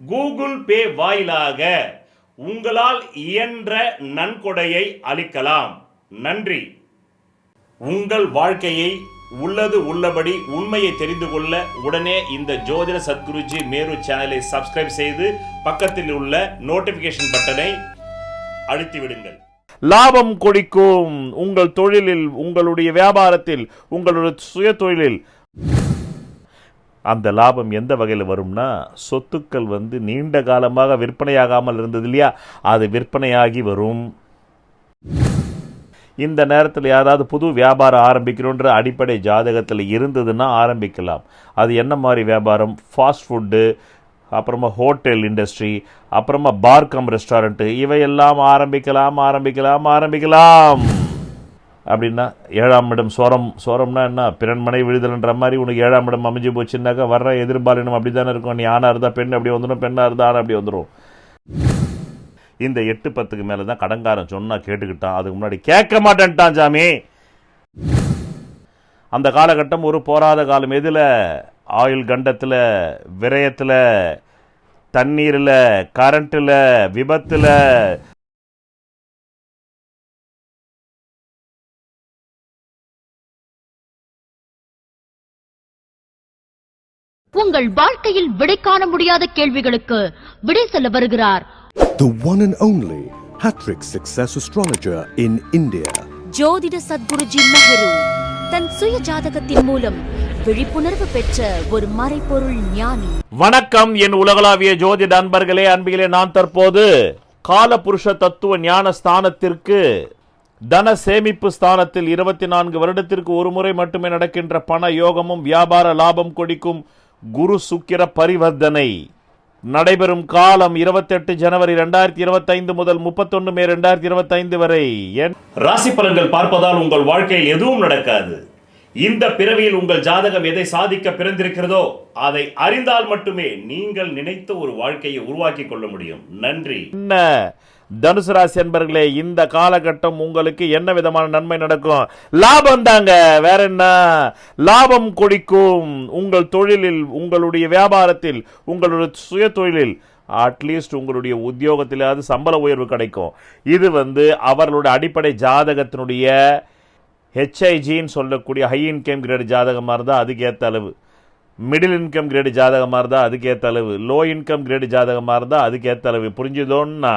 Google Pay வாயிலாக உங்களால் இயன்ற நன்கொடையை அளிக்கலாம். நன்றி. உங்கள் வாழ்க்கையை உள்ளது உள்ளபடி உண்மையை தெரிந்து கொள்ள உடனே இந்த ஜோதிட சத்குருஜி மேரு சேனலை சப்ஸ்கிரைப் செய்து பக்கத்தில் உள்ள நோட்டிபிகேஷன் பட்டனை அழுத்தி விடுங்கள் லாபம் கொடிக்கும் உங்கள் தொழிலில் உங்களுடைய வியாபாரத்தில் உங்களுடைய சுய தொழிலில் அந்த லாபம் எந்த வகையில் வரும்னா சொத்துக்கள் வந்து நீண்ட காலமாக விற்பனையாகாமல் இருந்தது இல்லையா? அது விற்பனையாகி வரும். இந்த நேரத்தில் யாராவது புது வியாபாரம் ஆரம்பிக்கணுன்ற அடிப்படை ஜாதகத்தில் இருந்ததுன்னா ஆரம்பிக்கலாம். அது என்ன மாதிரி வியாபாரம்? ஃபாஸ்ட் ஃபுட்டு அப்புறமா ஹோட்டல் இண்டஸ்ட்ரி அப்புறமா பார்க்கம் ரெஸ்டாரண்ட்டு இவையெல்லாம் ஆரம்பிக்கலாம் ஆரம்பிக்கலாம் ஆரம்பிக்கலாம். அப்படின்னா ஏழாம் இடம் சோரம் சோரம்னா என்ன? பிறன்மனை விடுதல்ன்ற மாதிரி உனக்கு ஏழாம் இடம் அமைஞ்சு போச்சுன்னாக்கா வர்ற எதிர்பாலினம் அப்படி தானே இருக்கும்? நீ ஆணாக இருந்தால் பெண் அப்படி வந்துடும் பெண்ணாக இருந்தால் ஆண் அப்படி வந்துடும். இந்த எட்டு பத்துக்கு மேலே தான் கடங்காரன் சொன்னால் கேட்டுக்கிட்டான். அதுக்கு முன்னாடி கேட்க மாட்டேன்ட்டான் சாமி. அந்த காலகட்டம் ஒரு போராத காலம். எதில்? ஆயுள் கண்டத்தில் விரயத்தில் தண்ணீரில் கரண்ட்டில் விபத்தில் உங்கள் வாழ்க்கையில் விடை காண முடியாத கேள்விகளுக்கு விடை சொல்ல வருகிறார் The one and only Hattrick Success Astrologer in India. ஜோதிட சத்குருஜி மெஹரு தன் சுய ஜாதகத்தின் மூலம் விழிப்புணர்வு பெற்ற ஒரு மறைபொருள் ஞானி வணக்கம் என் உலகளாவிய ஜோதிட அன்பர்களே அன்பிகளே நான் தற்போது காலபுருஷ தத்துவ ஞான ஸ்தானத்திற்கு தன சேமிப்பு ஸ்தானத்தில் இருபத்தி நான்கு வருடத்திற்கு ஒரு முறை மட்டுமே நடக்கின்ற பண யோகமும் வியாபார லாபம் கொடிக்கும் குரு சுக்கிர பரிவர்த்தனை. நடைபெறும் காலம் 28 ஜனவரி ரெண்டாயிரத்தி இருபத்தைந்து முதல் முப்பத்தொன்னு மே ரெண்டாயிரத்தி இருபத்தைந்து வரை. என் ராசி பலன்கள் பார்ப்பதால் உங்கள் வாழ்க்கையில் எதுவும் நடக்காது. இந்த பிறவியில் உங்கள் ஜாதகம் எதை சாதிக்க பிறந்திருக்கிறதோ அதை அறிந்தால் மட்டுமே நீங்கள் நினைத்த ஒரு வாழ்க்கையை உருவாக்கி கொள்ள முடியும். நன்றி. என்ன? தனுசு ராசி என்பர்களே இந்த காலகட்டம் உங்களுக்கு என்ன விதமான நன்மை நடக்கும்? லாபம் தாங்க வேற என்ன? லாபம் கொடிக்கும். உங்கள் தொழிலில் உங்களுடைய வியாபாரத்தில் உங்களுடைய சுய தொழிலில் அட்லீஸ்ட் உங்களுடைய உத்தியோகத்திலாவது சம்பள உயர்வு கிடைக்கும். இது வந்து அவர்களுடைய அடிப்படை ஜாதகத்தினுடைய ஹெச்ஐஜின்னு சொல்லக்கூடிய ஹை இன்கம் கிரேடு ஜாதகமாக இருந்தால் அதுக்கேற்ற அளவு. மிடில் இன்கம் கிரேடு ஜாதகமாக இருந்தால் அதுக்கேற்ற அளவு. லோ இன்கம் கிரேடு ஜாதகமாக இருந்தால் அதுக்கேற்ற அளவு. புரிஞ்சுதோன்னா?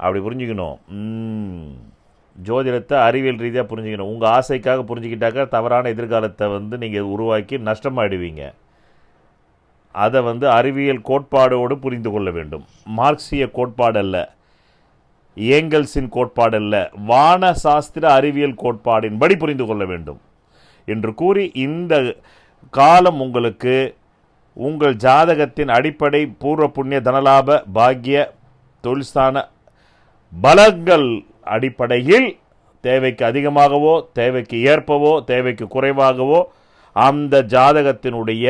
அப்படி புரிஞ்சுக்கணும். ஜோதிடத்தை அறிவியல் ரீதியாக புரிஞ்சுக்கணும். உங்கள் ஆசைக்காக புரிஞ்சுக்கிட்டாக்கா தவறான எதிர்காலத்தை வந்து நீங்கள் உருவாக்கி நஷ்டமாயிடுவீங்க. அதை வந்து அறிவியல் கோட்பாடோடு புரிந்து கொள்ள வேண்டும். மார்க்சிய கோட்பாடு அல்ல ஏங்கல்ஸின் கோட்பாடு அல்ல வான சாஸ்திர அறிவியல் கோட்பாடின்படி புரிந்து கொள்ள வேண்டும். என்று கூறி இந்த காலம் உங்களுக்கு உங்கள் ஜாதகத்தின் அடிப்படை பூர்வ புண்ணிய தனலாப பாக்கிய தொழில்ஸ்தான பலங்கள் அடிப்படையில் தேவைக்கு அதிகமாகவோ தேவைக்கு ஏற்பவோ தேவைக்கு குறைவாகவோ அந்த ஜாதகத்தினுடைய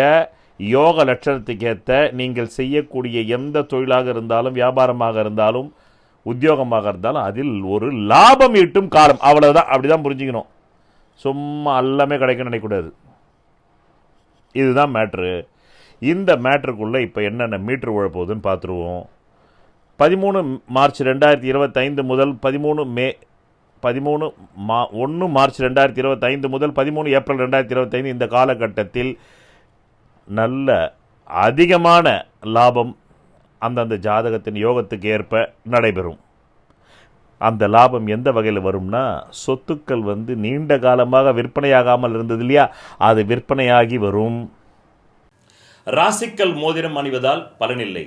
யோக லட்சணத்துக்கு ஏற்ற நீங்கள் செய்யக்கூடிய எந்த தொழிலாக இருந்தாலும் வியாபாரமாக இருந்தாலும் உத்தியோகமாக இருந்தாலும் அதில் ஒரு லாபம் ஈட்டும் காலம். அவ்வளவுதான். அப்படிதான் புரிஞ்சுக்கணும். சும்மா எல்லாமே கிடைக்கும்னு நினைக்கக்கூடாது. இதுதான் மேட்ரு. இந்த மேட்ருக்குள்ளே இப்போ என்னென்ன மீட்ரு உழப்போகுதுன்னு பார்த்துருவோம். பதிமூணு மார்ச் ரெண்டாயிரத்தி இருபத்தைந்து முதல் பதிமூணு மே பதிமூணு மா ஒன்று மார்ச் ரெண்டாயிரத்தி இருபத்தைந்து முதல் பதிமூணு ஏப்ரல் ரெண்டாயிரத்தி இருபத்தைந்து இந்த காலகட்டத்தில் நல்ல அதிகமான லாபம் அந்தந்த ஜாதகத்தின் யோகத்துக்கு ஏற்ப நடைபெறும். அந்த லாபம் எந்த வகையில் வரும்னா சொத்துக்கள் வந்து நீண்ட காலமாக விற்பனையாகாமல் இருந்தது இல்லையா? அது விற்பனையாகி வரும். ராசிக்கல் மோதிரம் அணிவதால் பலனில்லை.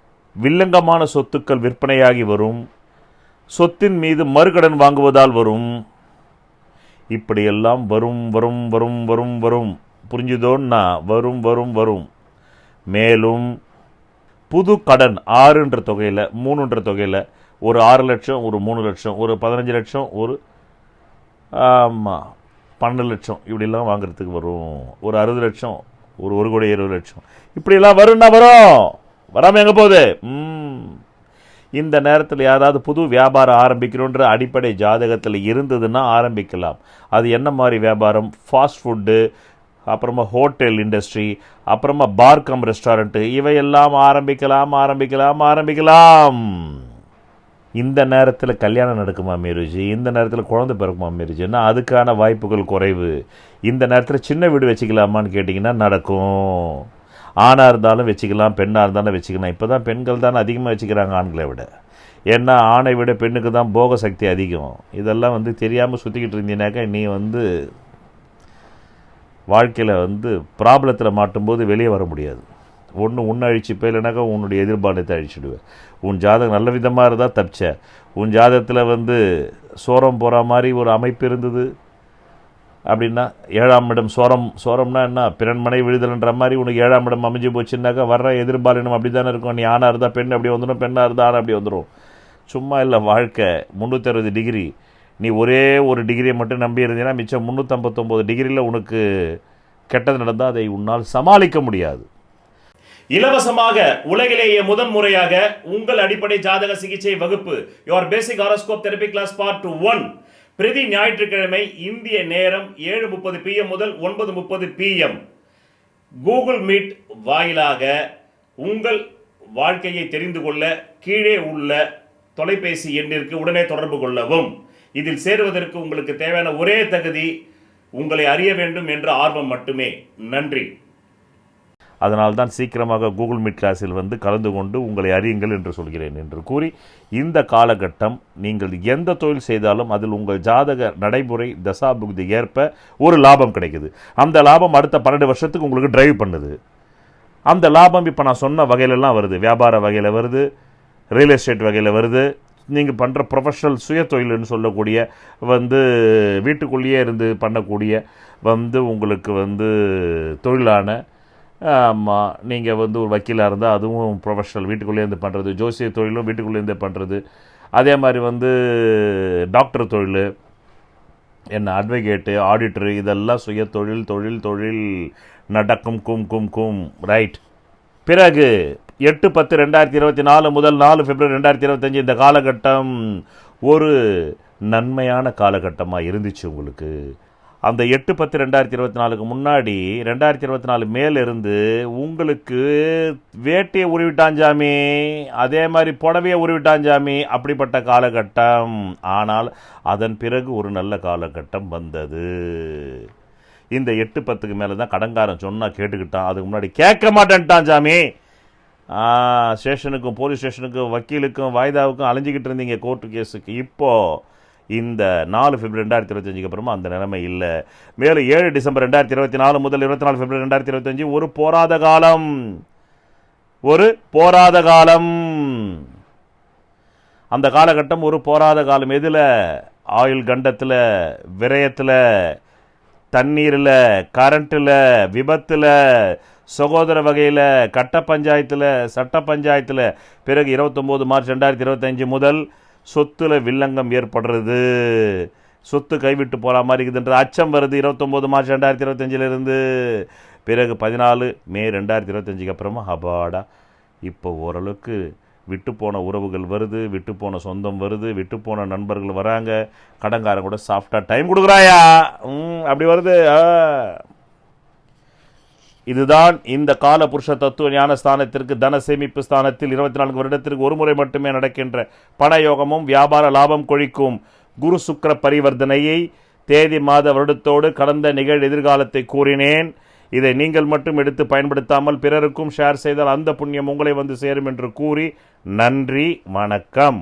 வில்லங்கமான சொத்துக்கள் விற்பனையாகி வரும். சொத்தின் மீது மறுகடன் வாங்குவதால் வரும். இப்படியெல்லாம் வரும் வரும் வரும் வரும் வரும். புரிஞ்சுதோன்னா வரும் வரும் வரும். மேலும் புது கடன் ஆறுன்ற தொகையில் மூணுன்ற தொகையில் ஒரு ஆறு லட்சம் ஒரு மூணு லட்சம் ஒரு பதினஞ்சு லட்சம் ஒரு ஆமாம் பன்னெண்டு லட்சம். இப்படிலாம் வாங்குறதுக்கு வரும். ஒரு அறுபது லட்சம் ஒரு ஒரு கோடி இருபது லட்சம். இப்படியெல்லாம் வரும்னா வரும். வராமல் எங்கே போகுது? ம். இந்த நேரத்தில் யாராவது புது வியாபாரம் ஆரம்பிக்கணுன்ற அடிப்படை ஜாதகத்தில் இருந்ததுன்னா ஆரம்பிக்கலாம். அது என்ன மாதிரி வியாபாரம்? ஃபாஸ்ட் ஃபுட்டு அப்புறமா ஹோட்டல் இண்டஸ்ட்ரி அப்புறமா பார் கம் ரெஸ்டாரண்ட்டு இவையெல்லாம் ஆரம்பிக்கலாம் ஆரம்பிக்கலாம் ஆரம்பிக்கலாம். இந்த நேரத்தில் கல்யாணம் நடக்குமா மேருஜி? இந்த நேரத்தில் குழந்தை பிறக்குமா மேருஜின்னா அதுக்கான வாய்ப்புகள் குறைவு? இந்த நேரத்தில் சின்ன வீடு வச்சுக்கலாமான்னு கேட்டிங்கன்னா நடக்கும். ஆணாக இருந்தாலும் வச்சுக்கலாம் பெண்ணாக இருந்தாலும் வச்சுக்கலாம். இப்போ தான் பெண்கள் தானே அதிகமாக வச்சுக்கிறாங்க ஆண்களை விட. ஏன்னா ஆணை விட பெண்ணுக்கு தான் போக சக்தி அதிகம். இதெல்லாம் வந்து தெரியாமல் சுற்றிக்கிட்டு இருந்தீனாக்கா நீ வந்து வாழ்க்கையில் வந்து ப்ராப்ளத்தில் மாட்டும்போது வெளியே வர முடியாது. ஒன்று உன்னை அழிச்சுப்ப இல்லைனாக்கா உன்னுடைய எதிர்பாலத்தை அழிச்சிடுவேன் உன் ஜாதகம் நல்ல விதமாக இருந்தால் தப்பிச்ச. உன் ஜாதகத்தில் வந்து சோரம் போகிற மாதிரி ஒரு அமைப்பு இருந்தது. அப்படின்னா ஏழாம் இடம் சோரம் சோரம்னா என்ன? பிறன்மனை விழுதல்ன்ற மாதிரி உனக்கு ஏழாம் இடம் அமைஞ்சு போச்சுன்னாக்கா வர்ற எதிர்பாலினம் அப்படி தானே இருக்கும். நீ ஆணாக இருந்தால் பெண் அப்படி வந்துடும். பெண்ணாக இருந்தால் ஆண் அப்படி வந்துடும். சும்மா இல்லை வாழ்க்கை. முந்நூற்றி டிகிரி. நீ ஒரே ஒரு டிகிரியை மட்டும் நம்பி இருந்தீங்கன்னா மிச்சம் முந்நூற்றம்பத்தொம்போது டிகிரியில் உனக்கு கெட்டது நடந்தால் அதை உன்னால் சமாளிக்க முடியாது. இலவசமாக உலகிலேயே முதன் முறையாக உங்கள் அடிப்படை ஜாதக சிகிச்சை வகுப்பு. Your basic horoscope therapy class part one பிரதி ஞாயிற்றுக்கிழமை இந்திய நேரம் ஏழு முப்பது பிஎம் முதல் ஒன்பது முப்பது பிஎம் கூகுள் மீட் வாயிலாக உங்கள் வாழ்க்கையை தெரிந்து கொள்ள கீழே உள்ள தொலைபேசி எண்ணிற்கு உடனே தொடர்பு கொள்ளவும். இதில் சேருவதற்கு உங்களுக்கு தேவையான ஒரே தகுதி உங்களை அறிய வேண்டும் என்ற ஆர்வம் மட்டுமே. நன்றி. அதனால் தான் சீக்கிரமாக கூகுள் மீட் கிளாஸில் வந்து கலந்து கொண்டு உங்களை அறியுங்கள் என்று சொல்கிறேன் என்று கூறி இந்த காலகட்டம் நீங்கள் எந்த தொழில் செய்தாலும் அதில் உங்கள் ஜாதக நடைமுறை தசாபுக்தி ஏற்ப ஒரு லாபம் கிடைக்குது. அந்த லாபம் அடுத்த பன்னெண்டு வருஷத்துக்கு உங்களுக்கு டிரைவ் பண்ணுது. அந்த லாபம் இப்போ நான் சொன்ன வகையிலெல்லாம் வருது. வியாபார வகையில் வருது ரியல் எஸ்டேட் வகையில் வருது. நீங்கள் பண்ணுற ப்ரொஃபஷனல் சுய தொழில்னு சொல்லக்கூடிய வந்து வீட்டுக்குள்ளேயே இருந்து பண்ணக்கூடிய வந்து உங்களுக்கு வந்து தொழிலான ஆமாம் நீங்கள் வந்து ஒரு வக்கீலாக இருந்தால் அதுவும் ப்ரொஃபஷனல் வீட்டுக்குள்ளே இருந்து பண்ணுறது ஜோசிய தொழிலும் வீட்டுக்குள்ளேருந்து பண்ணுறது அதே மாதிரி வந்து டாக்டர் தொழில் என்ன அட்வொகேட்டு ஆடிட்டரு இதெல்லாம் சுய தொழில் தொழில் தொழில் நடக்கும் கும் கும் கும். ரைட் பிறகு எட்டு பத்து ரெண்டாயிரத்தி இருபத்தி நாலு முதல் நாலு பிப்ரவரி ரெண்டாயிரத்தி இருபத்தஞ்சி இந்த காலகட்டம் ஒரு நன்மையான காலகட்டமாக இருந்துச்சு உங்களுக்கு. அந்த எட்டு பத்து ரெண்டாயிரத்தி இருபத்தி நாலுக்கு முன்னாடி ரெண்டாயிரத்தி இருபத்தி நாலு மேலிருந்து உங்களுக்கு வேட்டையை உருவிட்டாஞ்சாமி அதே மாதிரி புடவையை உருவிட்டாஞ்சாமி அப்படிப்பட்ட காலகட்டம். ஆனால் அதன் பிறகு ஒரு நல்ல காலகட்டம் வந்தது. இந்த எட்டு பத்துக்கு மேலே தான் கடங்காரன் சொன்னால் கேட்டுக்கிட்டான். அதுக்கு முன்னாடி கேட்க மாட்டேன்ட்டான் ஜாமி. ஸ்டேஷனுக்கும் போலீஸ் ஸ்டேஷனுக்கும் வக்கீலுக்கும் வாய்தாவுக்கும் அலைஞ்சிக்கிட்டு இருந்தீங்க கோர்ட்டு கேஸுக்கு இப்போது இந்த நாலு பிப்ரவரி ரெண்டாயிரத்தி இருபத்தஞ்சுக்கு அப்புறமா அந்த நிலைமை இல்லை. மேலும் ஏழு டிசம்பர் ரெண்டாயிரத்தி இருபத்தி நாலு முதல் இருபத்தி நாலு பிப்ரவரி ரெண்டாயிரத்தி இருபத்தஞ்சு ஒரு போராத காலம். ஒரு போராத காலம். அந்த காலகட்டம் ஒரு போராத காலம். எதில்? ஆயுள் கண்டத்தில் விரயத்தில் தண்ணீரில் கரண்ட்டில் விபத்தில் சகோதர வகையில் கட்ட பஞ்சாயத்தில் சட்ட பஞ்சாயத்தில். பிறகு இருபத்தொம்போது மார்ச் ரெண்டாயிரத்தி இருபத்தஞ்சு முதல் சொத்துல வில்லங்கம் ஏற்படுறது. சொத்து கைவிட்டு போகிற மாதிரி இருக்குதுன்ற அச்சம் வருது இருபத்தொம்போது மார்ச் ரெண்டாயிரத்தி இருபத்தஞ்சிலிருந்து. பிறகு பதினாலு மே ரெண்டாயிரத்தி இருபத்தஞ்சுக்கு அப்புறமா அபாடா. இப்போ ஓரளவுக்கு விட்டு போன உறவுகள் வருது விட்டு போன சொந்தம் வருது விட்டு போன நண்பர்கள் வராங்க. கடங்காரன் கூட சாஃப்டாக டைம் கொடுக்குறாயா? ம் அப்படி வருது. ஆ. இதுதான் இந்த கால புருஷ தத்துவ ஞான ஸ்தானத்திற்கு தன சேமிப்பு ஸ்தானத்தில் இருபத்தி நான்கு வருடத்திற்கு ஒரு முறை மட்டுமே நடக்கின்ற பணயோகமும் வியாபார லாபம் கொழிக்கும் குரு சுக்கர பரிவர்த்தனையை தேதி மாத வருடத்தோடு கடந்த நிகழ் எதிர்காலத்தை கூறினேன். இதை நீங்கள் மட்டும் எடுத்து பயன்படுத்தாமல் பிறருக்கும் ஷேர் செய்தால் அந்த புண்ணியம் உங்களை வந்து சேரும் என்று கூறி நன்றி வணக்கம்.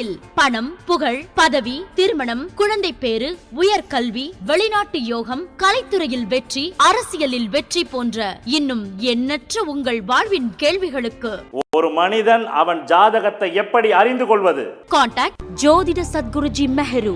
பணம் புகழ் பதவி திருமணம் குழந்தை பேரு உயர்கல்வி வெளிநாட்டு யோகம் கலைத்துறையில் வெற்றி அரசியலில் வெற்றி போன்ற இன்னும் எண்ணற்ற உங்கள் வாழ்வின் கேள்விகளுக்கு ஒரு மனிதன் அவன் ஜாதகத்தை எப்படி அறிந்து கொள்வது? கான்டாக்ட் ஜோதிட Sadguruji Mehru.